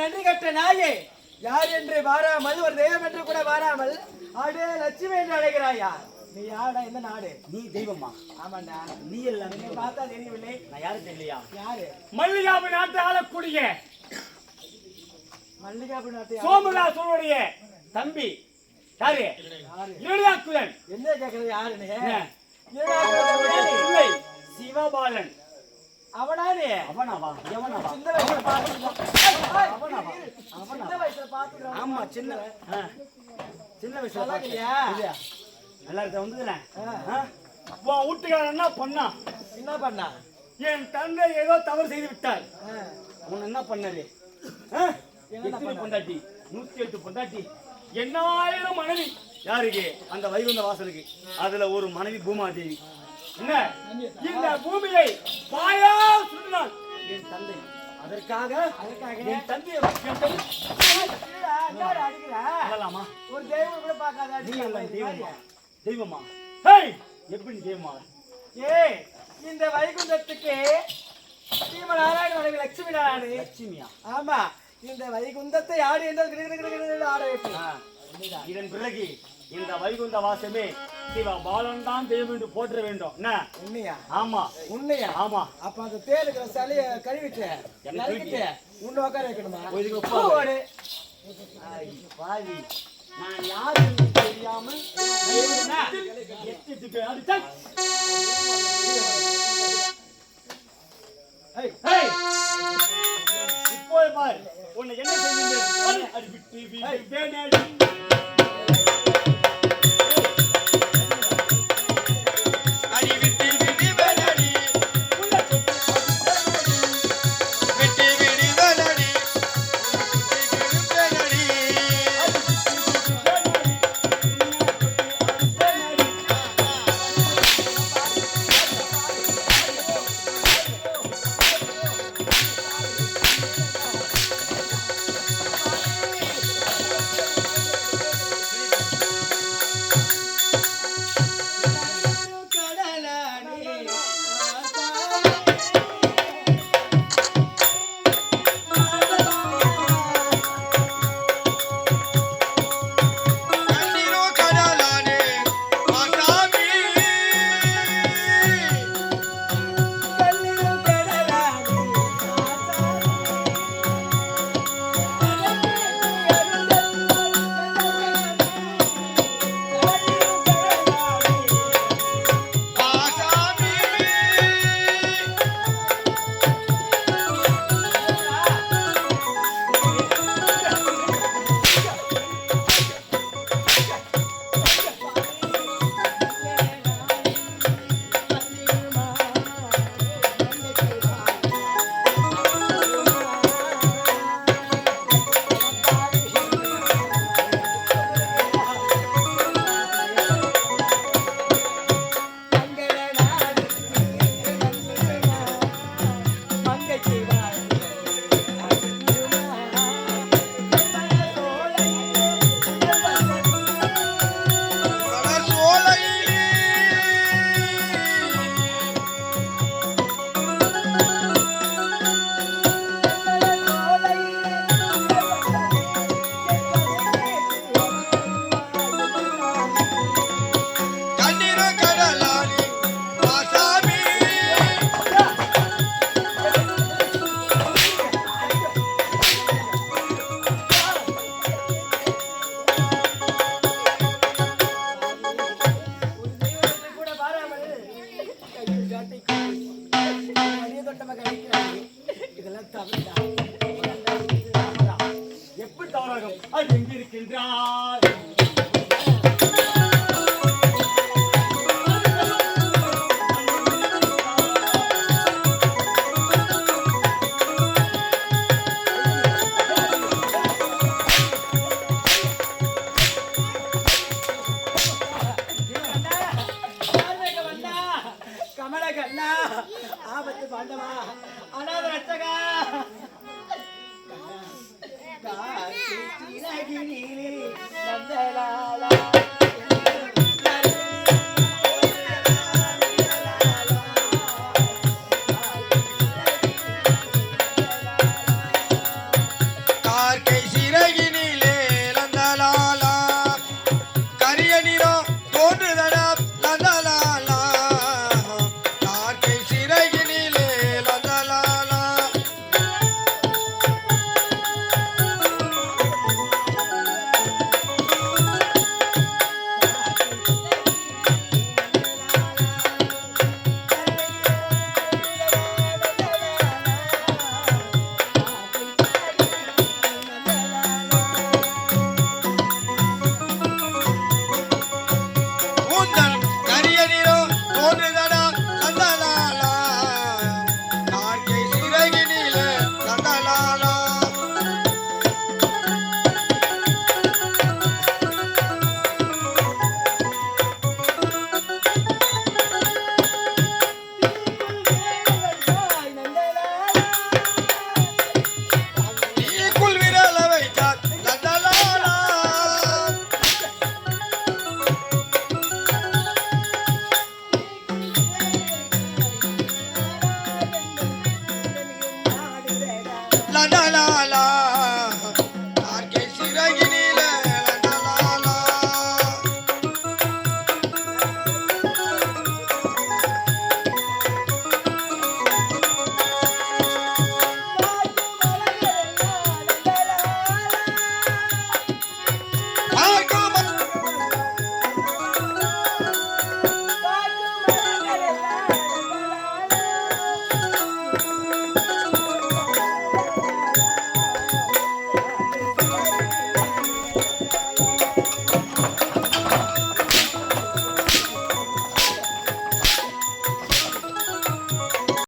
நன்றி கட்ட நாயே. யார் என்று வாராமல் ஒரு தெய்வம் என்று கூட வாராமல் அடே லட்சுமி என்று அழைக்கிறாயா நீ யாரா எந்த நாடு? நீ தெய்வமா? ஆமாண்டா. நீ எல்லாம் என்னை? பார்த்தா தெரியவில்லை நான் யாரும் தெரியலையா? யாரு? மல்லிகாபு நாட்டு ஆளக்கூடிய மல்லிகாபுரி நாட்டு யாரு? சோமதாசனுடைய தம்பி. யாரு? யாரு? இளையாக்குலன் என்ன கேக்குறது யாருன்னு? பிள்ளை சிவபாலன். அவனானே அவனாவா? எவனாவா? சின்ன ஆமா சின்ன. சின்ன வயசுல. இல்லையா? நல்லா இருக்க? வந்ததுல? ஆ. உன் வீட்டுக்காரன் என்ன பண்ணா? என்ன பண்ணா? என் தந்தை ஏதோ தவறு செய்து விட்டார். உன்னை என்ன பண்ணாரு? எத்தனை? பொண்டாட்டி? நூத்தி எட்டு பொண்டாட்டி. எண்ணாயிரம் மனைவி. யாருக்கு? அந்த வைகுந்த வாசலுக்கு. அதுல ஒரு மனைவி பூமாதேவி. என்ன? இந்த பூமியை பாயா சுற்றினான் என் தந்தை அதற்காக அதுக்காக? என் தந்தையை என் தந்தை என்னடா, என்னடா அடிக்கிற? சொல்லலாமா? ஒரு தெய்வம் கூட பார்க்காத நீ எல்லாம் தெய்வமா? தெய்வமா? ஹேய்! எப்படி தெய்வமா? ஏய் இந்த வைகுந்தத்துக்கு ஸ்ரீமநாராயண மனைவி லட்சுமி நாராயணி லட்சுமியா? ஆமா இந்த வைகுந்தத்தை ஆடு என்றால் ஆட வைப்பேன். ஆ. இதன் பிறகு இந்த வைகுந்த வாசமே சிவ பாலன் தான் தெய்வம் என்று போற்ற வேண்டும். என்ன? உண்மையா? ஆமா. உண்மையா? ஆமா. அப்ப அந்த இருக்கிற சளிய கழுவிட்டு நறுக்கிட்டு உன்னை உட்கார வைக்கணுமா. ஓடு. பாவி. நான் யாரு தெரியாமல் எட்டு பேர். உன்னை என்ன செய்கின்றேன் கண்ணா. ஆபத்து பாண்டவா. அநாத ரட்சகா. காட்டு சிறகினிலே நந்தலா la la la.